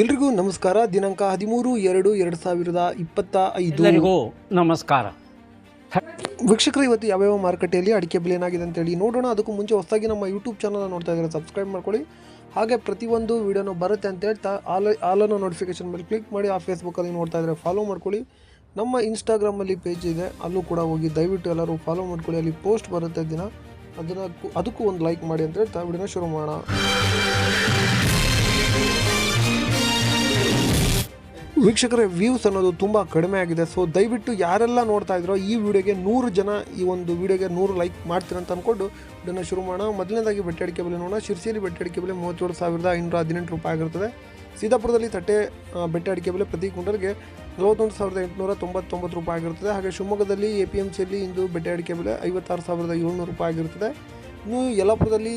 ಎಲ್ರಿಗೂ ನಮಸ್ಕಾರ. ದಿನಾಂಕ ಹದಿಮೂರು ಎರಡು ಎರಡು ಸಾವಿರದ ಇಪ್ಪತ್ತ ಐದು. ಎಲ್ಲರಿಗೂ ನಮಸ್ಕಾರ. ವೀಕ್ಷಕರು ಇವತ್ತು ಯಾವ್ಯಾವ ಮಾರುಕಟ್ಟೆಯಲ್ಲಿ ಅಡಿಕೆ ಬೆಲೆ ಏನಾಗಿದೆ ಅಂತೇಳಿ ನೋಡೋಣ. ಅದಕ್ಕೂ ಮುಂಚೆ ಹೊಸದಾಗಿ ನಮ್ಮ ಯೂಟ್ಯೂಬ್ ಚಾನಲ್ ನೋಡ್ತಾ ಇದ್ದಾರೆ ಸಬ್ಸ್ಕ್ರೈಬ್ ಮಾಡ್ಕೊಳ್ಳಿ. ಹಾಗೆ ಪ್ರತಿಯೊಂದು ವಿಡಿಯೋನು ಬರುತ್ತೆ ಅಂತ ಹೇಳ್ತಾ ಆಲ್ ಆಲನ್ನು ನೋಟಿಫಿಕೇಶನ್ ಮೇಲೆ ಕ್ಲಿಕ್ ಮಾಡಿ ಆ ಫೇಸ್ಬುಕ್ಕಲ್ಲಿ ನೋಡ್ತಾ ಇದ್ದಾರೆ ಫಾಲೋ ಮಾಡ್ಕೊಳ್ಳಿ. ನಮ್ಮ ಇನ್ಸ್ಟಾಗ್ರಾಮಲ್ಲಿ ಪೇಜ್ ಇದೆ ಅಲ್ಲೂ ಕೂಡ ಹೋಗಿ ದಯವಿಟ್ಟು ಎಲ್ಲರೂ ಫಾಲೋ ಮಾಡ್ಕೊಳ್ಳಿ. ಅಲ್ಲಿ ಪೋಸ್ಟ್ ಬರುತ್ತೆ ದಿನ. ಅದನ್ನು ಅದಕ್ಕೂ ಒಂದು ಲೈಕ್ ಮಾಡಿ ಅಂತ ಹೇಳ್ತಾ ವಿಡಿಯೋನ ಶುರು ಮಾಡೋಣ. ವೀಕ್ಷಕರೇ ವ್ಯೂಸ್ ಅನ್ನೋದು ತುಂಬ ಕಡಿಮೆ ಆಗಿದೆ. ಸೊ ದಯವಿಟ್ಟು ಯಾರೆಲ್ಲ ನೋಡ್ತಾ ಇದ್ರೋ ಈ ವಿಡಿಯೋಗೆ ನೂರು ಜನ ಈ ಒಂದು ವಿಡಿಯೋಗೆ ನೂರು ಲೈಕ್ ಮಾಡ್ತೀರ ಅಂತ ಅಂದ್ಕೊಂಡು ಇದನ್ನು ಶುರು ಮಾಡೋಣ. ಮೊದಲನೇದಾಗಿ ಬೆಟ್ಟ ಅಡಿಕೆ ಬೆಲೆ ನೋಡೋಣ. ಶಿರ್ಸಿಯಲ್ಲಿ ಬೆಟ್ಟ ಅಡಿಕೆ ಬೆಲೆ ಮೂವತ್ತೇಳು ಸಾವಿರದ ಐನೂರ ಹದಿನೆಂಟು ರೂಪಾಯಿ ಆಗಿರ್ತದೆ ಸೀತಾಪುರದಲ್ಲಿ ತಟ್ಟೆ ಬೆಟ್ಟ ಅಡಿಕೆ ಬೆಲೆ ಪ್ರತಿ ಕ್ವಿಂಟಲ್ಗೆ ನಲವತ್ತೊಂದು ಸಾವಿರದ ಎಂಟುನೂರ ತೊಂಬತ್ತೊಂಬತ್ತು ರೂಪಾಯಿ ಆಗಿರ್ತದೆ ಹಾಗೆ ಶಿವಮೊಗ್ಗದಲ್ಲಿ ಎ ಪಿ ಎಂ ಸಿಯಲ್ಲಿ ಇಂದು ಬೆಟ್ಟೆ ಅಡಿಕೆ ಬೆಲೆ ಐವತ್ತಾರು ಸಾವಿರದ ಏಳ್ನೂರು ರೂಪಾಯಿ ಆಗಿರ್ತದೆ ಇನ್ನು ಯಲ್ಲಾಪುರದಲ್ಲಿ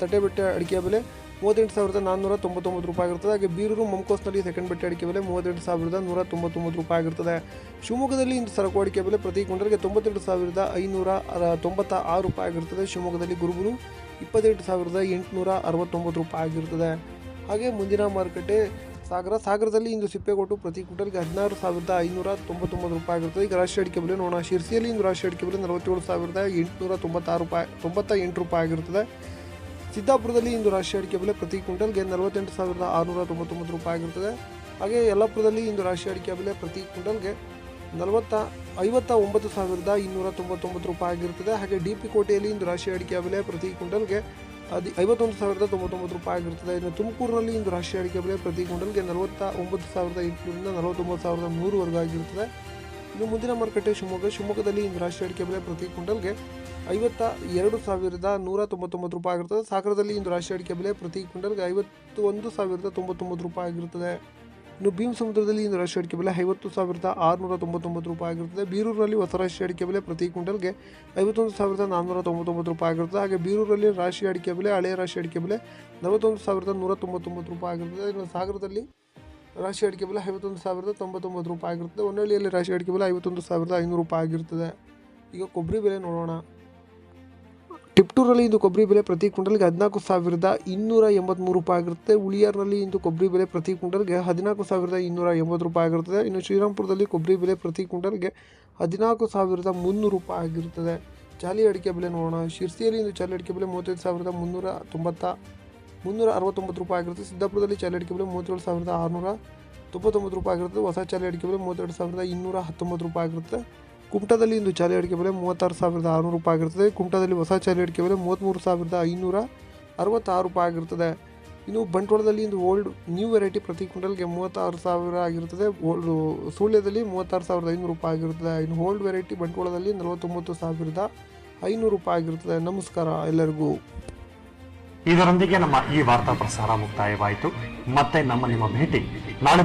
ತಟ್ಟೆ ಬೆಟ್ಟ ಅಡಿಕೆ ಬೆಲೆ ಮೂವತ್ತೆಂಟು ಸಾವಿರದ ನಾನ್ನೂರ ತೊಂಬತ್ತೊಂಬತ್ತು ರೂಪಾಯಿ ಆಗಿರ್ತದೆ ಹಾಗೆ ಬೀರೂರು ಮಂಕೋಸ್ನಲ್ಲಿ ಸೆಕೆಂಡ್ ಬೆಟ್ಟ ಅಡಿಕೆ ಬೆಲೆ ಮೂವತ್ತೆಂಟು ಸಾವಿರದ ನೂರ ತೊಂಬತ್ತೊಂಬತ್ತು ರೂಪಾಯಿ ಆಗಿರ್ತದೆ ಶಿವಮೊಗ್ಗದಲ್ಲಿ ಇಂದು ಸರಕು ಅಡಿಕೆ ಬೆಲೆ ಪ್ರತಿ ಕ್ವಿಂಟಲ್ಗೆ ತೊಂಬತ್ತೆಂಟು ಸಾವಿರದ ಐನೂರ ತೊಂಬತ್ತ ಆರು ರೂಪಾಯಿ ಆಗಿರ್ತದೆ ಶಿವಮೊಗ್ಗದಲ್ಲಿ ಗುರುಗುರು ಇಪ್ಪತ್ತೆಂಟು ಸಾವಿರದ ಎಂಟುನೂರ ಅರವತ್ತೊಂಬತ್ತು ರೂಪಾಯಿ ಆಗಿರ್ತದೆ ಹಾಗೆ ಮುಂದಿನ ಮಾರುಕಟ್ಟೆ ಸಾಗರ. ಸಾಗರದಲ್ಲಿ ಇಂದು ಸಿಪ್ಪೆಗೊಟ್ಟು ಪ್ರತಿ ಕ್ವಿಂಟಲ್ಗೆ ಹದಿನಾರು ಸಾವಿರದ ಐನೂರ ತೊಂಬತ್ತೊಂಬತ್ತು ರೂಪಾಯಿ ಆಗಿರ್ತದೆ ಈಗ ರಾಶಿ ಅಡಿಕೆ ಬೆಲೆ ನೋಡೋಣ. ಶಿರ್ಸಿಯಲ್ಲಿ ಇಂದು ರಾಶಿ ಅಡಿಕೆ ಬೆಲೆ ನಲವತ್ತೇಳು ಸಾವಿರದ ಎಂಟುನೂರ ತೊಂಬತ್ತಾರು ರೂಪಾಯಿ ತೊಂಬತ್ತ ಎಂಟು ರೂಪಾಯಿ ಆಗಿರ್ತದೆ ಸಿದ್ದಾಪುರದಲ್ಲಿ ಇಂದು ರಾಶಿ ಅಡಿಕೆ ಬೆಲೆ ಪ್ರತಿ ಕ್ವಿಂಟಲ್ಗೆ ನಲವತ್ತೆಂಟು ಸಾವಿರದ ಆರುನೂರ ತೊಂಬತ್ತೊಂಬತ್ತು ರೂಪಾಯಿ ಆಗಿರುತ್ತದೆ. ಹಾಗೆ ಯಲ್ಲಾಪುರದಲ್ಲಿ ಇಂದು ರಾಶಿ ಅಡಿಕೆ ಬೆಲೆ ಪ್ರತಿ ಕ್ವಿಂಟಲ್ಗೆ ನಲವತ್ತ, ಐವತ್ತ ಒಂಬತ್ತು ಸಾವಿರದ ಇನ್ನೂರ ತೊಂಬತ್ತೊಂಬತ್ತು ರೂಪಾಯಿ ಆಗಿರುತ್ತದೆ. ಹಾಗೆ ಡಿ ಪಿ ಕೋಟೆಯಲ್ಲಿ ಇಂದು ರಾಶಿ ಅಡಿಕೆ ಬೆಲೆ ಪ್ರತಿ ಕ್ವಿಂಟಲ್ಗೆ ಅದು ಐವತ್ತೊಂದು ಸಾವಿರದ ತೊಂಬತ್ತೊಂಬತ್ತು ರೂಪಾಯಿ ಆಗಿರುತ್ತದೆ. ಇನ್ನು ತುಮಕೂರಿನಲ್ಲಿ ಇಂದು ರಾಶಿ ಅಡಿಕೆ ಬೆಲೆ ಪ್ರತಿ ಕ್ವಿಂಟಲ್ಗೆ ನಲವತ್ತ ಒಂಬತ್ತು ಸಾವಿರದ ಎಂಟುನೂರಿಂದ ನಲವತ್ತೊಂಬತ್ತು ಸಾವಿರದ ನೂರುವರೆಗೂ ಆಗಿರ್ತದೆ ಇನ್ನು ಮುಂದಿನ ಮಾರುಕಟ್ಟೆ ಶಿವಮೊಗ್ಗ. ಶಿವಮೊಗ್ಗದಲ್ಲಿ ಇಂದು ರಾಷ್ಟ್ರೀಯ ಅಡಿಕೆ ಬೆಲೆ ಪ್ರತಿ ಕ್ವಿಂಟಲ್ಗೆ ಐವತ್ತ ಎರಡು ಸಾವಿರದ ನೂರ ತೊಂಬತ್ತೊಂಬತ್ತು ರೂಪಾಯಿ ಆಗಿರ್ತದೆ ಸಾಗರದಲ್ಲಿ ಇಂದು ರಾಶಿ ಅಡಿಕೆ ಬೆಲೆ ಪ್ರತಿ ಕ್ವಿಂಟಲ್ಗೆ ಐವತ್ತು ಒಂದು ಸಾವಿರದ ತೊಂಬತ್ತೊಂಬತ್ತು ರೂಪಾಯಿ ಆಗಿರುತ್ತದೆ. ಇನ್ನು ಭೀಮ್ ಸಮುದ್ರದಲ್ಲಿ ಇಂದು ರಾಶಿ ಅಡಿಕೆ ಬೆಲೆ ಐವತ್ತು ಸಾವಿರದ ಆರುನೂರ ತೊಂಬತ್ತೊಂಬತ್ತು ರೂಪಾಯಿ ಆಗಿರುತ್ತದೆ. ಬೀರೂರಲ್ಲಿ ಹೊಸ ರಾಶಿ ಅಡಿಕೆ ಬೆಲೆ ಪ್ರತಿ ಕ್ವಿಂಟಲ್ಗೆ ಐವತ್ತೊಂದು ಸಾವಿರದ ನಾನ್ನೂರ ತೊಂಬತ್ತೊಂಬತ್ತು ರೂಪಾಯಿ ಆಗಿರುತ್ತದೆ. ಹಾಗೆ ಬೀರೂರಲ್ಲಿ ರಾಶಿ ಅಡಿಕೆ ಬೆಲೆ, ಹಳೆಯ ರಾಶಿ ಅಡಿಕೆ ಬೆಲೆ ನಲವತ್ತೊಂದು ಸಾವಿರದ ನೂರ ತೊಂಬತ್ತೊಂಬತ್ತು ರೂಪಾಯಿ ಆಗಿರುತ್ತದೆ. ಇನ್ನು ಸಾಗರದಲ್ಲಿ ರಾಶಿ ಅಡಿಕೆ ಬೆಲೆ ಐವತ್ತೊಂದು ಸಾವಿರದ ತೊಂಬತ್ತೊಂಬತ್ತು ರೂಪಾಯಿ ಆಗಿರ್ತದೆ ಹೊನ್ನಳ್ಳಿಯಲ್ಲಿ ರಾಶಿ ಅಡಿಕೆ ಬೆಲೆ ಐವತ್ತೊಂದು ಸಾವಿರದ ಐನೂರು ರೂಪಾಯಿ ಆಗಿರ್ತದೆ. ಈಗ ಕೊಬ್ಬರಿ ಬೆಲೆ ನೋಡೋಣ. ಟಿಪ್ಟೂರಲ್ಲಿ ಇಂದು ಕೊಬ್ಬರಿ ಬೆಲೆ ಪ್ರತಿ ಕ್ವಿಂಟಲ್ಗೆ ಹದಿನಾಲ್ಕು ಸಾವಿರದ ಇನ್ನೂರ ಎಂಬತ್ತ್ಮೂರು ರೂಪಾಯಿ ಆಗಿರುತ್ತೆ. ಉಳಿಯಾರ್ನಲ್ಲಿ ಇಂದು ಕೊಬ್ಬರಿ ಬೆಲೆ ಪ್ರತಿ ಕ್ವಿಂಟಲ್ಗೆ ಹದಿನಾಲ್ಕು ಸಾವಿರದ ಇನ್ನೂರ ಎಂಬತ್ತು ರೂಪಾಯಿ ಆಗಿರ್ತದೆ. ಇನ್ನು ಶ್ರೀರಾಮ್ಪುರದಲ್ಲಿ ಕೊಬ್ಬರಿ ಬೆಲೆ ಪ್ರತಿ ಕ್ವಿಂಟಲ್ಗೆ ಹದಿನಾಲ್ಕು ಸಾವಿರದ ಮುನ್ನೂರು ರೂಪಾಯಿ ಆಗಿರುತ್ತದೆ ಚಾಲಿ ಅಡಿಕೆ ಬೆಲೆ ನೋಡೋಣ. ಶಿರ್ಸಿಯಲ್ಲಿ ಇಂದು ಚಾಲಿ ಅಡಿಕೆ ಬೆಲೆ ಮೂವತ್ತೈದು ಸಾವಿರದ ಮುನ್ನೂರ ತೊಂಬತ್ತ ಮುನ್ನೂರ ಅರವತ್ತೊಂಬತ್ತು ರೂಪಾಯಿ ಆಗಿರುತ್ತೆ. ಸಿದ್ದಾಪುರದಲ್ಲಿ ಚಾಲಿ ಅಡಿಕೆ ಬೆಲೆ ಮೂವತ್ತೇಳು ಸಾವಿರದ ಆರುನೂರ ತೊಂಬತ್ತೊಂಬತ್ತು ರೂಪಾಯಿ ಆಗಿರುತ್ತೆ. ಹೊಸ ಚಾಲೆ ಅಡಿಕೆ ಬೆಲೆ ಮೂವತ್ತೆರಡು ಸಾವಿರದ ಇನ್ನೂರ ಹತ್ತೊಂಬತ್ತು ರೂಪಾಯಿ ಆಗಿರುತ್ತೆ. ಕುಮಟಾದಲ್ಲಿ ಇಂದು ಚಾಲೆ ಅಡಿಕೆ ಬೆಲೆ ಮೂವತ್ತಾರು ಸಾವಿರದ ಆರುನೂರು ರೂಪಾಯಿ ಆಗಿರುತ್ತದೆ ಕುಮಟಾದಲ್ಲಿ ಹೊಸ ಚಾಲೆ ಅಡಿಕೆ ಬೆಲೆ ಮೂವತ್ತ್ಮೂರು ಸಾವಿರದ ಐನೂರ ಅರವತ್ತಾರು ರೂಪಾಯಿ ಆಗಿರ್ತದೆ. ಇನ್ನು ಬಂಟ್ವಾಳದಲ್ಲಿ ಇಂದು ಓಲ್ಡ್ ನ್ಯೂ ವೆರೈಟಿ ಪ್ರತಿ ಕ್ವಿಂಟಲ್ಗೆ ಮೂವತ್ತಾರು ಸಾವಿರ ಆಗಿರುತ್ತದೆ ಓಲ್ಡ್ ಸುಳ್ಯದಲ್ಲಿ ಮೂವತ್ತಾರು ಸಾವಿರದ ಐನೂರು ರೂಪಾಯಿ ಆಗಿರುತ್ತದೆ ಇನ್ನು ಓಲ್ಡ್ ವೆರೈಟಿ ಬಂಟ್ವಾಳದಲ್ಲಿ ನಲವತ್ತೊಂಬತ್ತು ಸಾವಿರದ ಐನೂರು ರೂಪಾಯಿ ಆಗಿರುತ್ತದೆ ನಮಸ್ಕಾರ ಎಲ್ಲರಿಗೂ. ಇದರೊಂದಿಗೆ ನಮ್ಮ ಈ ವಾರ್ತಾ ಪ್ರಸಾರ ಮುಕ್ತಾಯವಾಯಿತು. ಮತ್ತೆ ನಮ್ಮ ನಿಮ್ಮ ಭೇಟಿ ನಾಳೆ.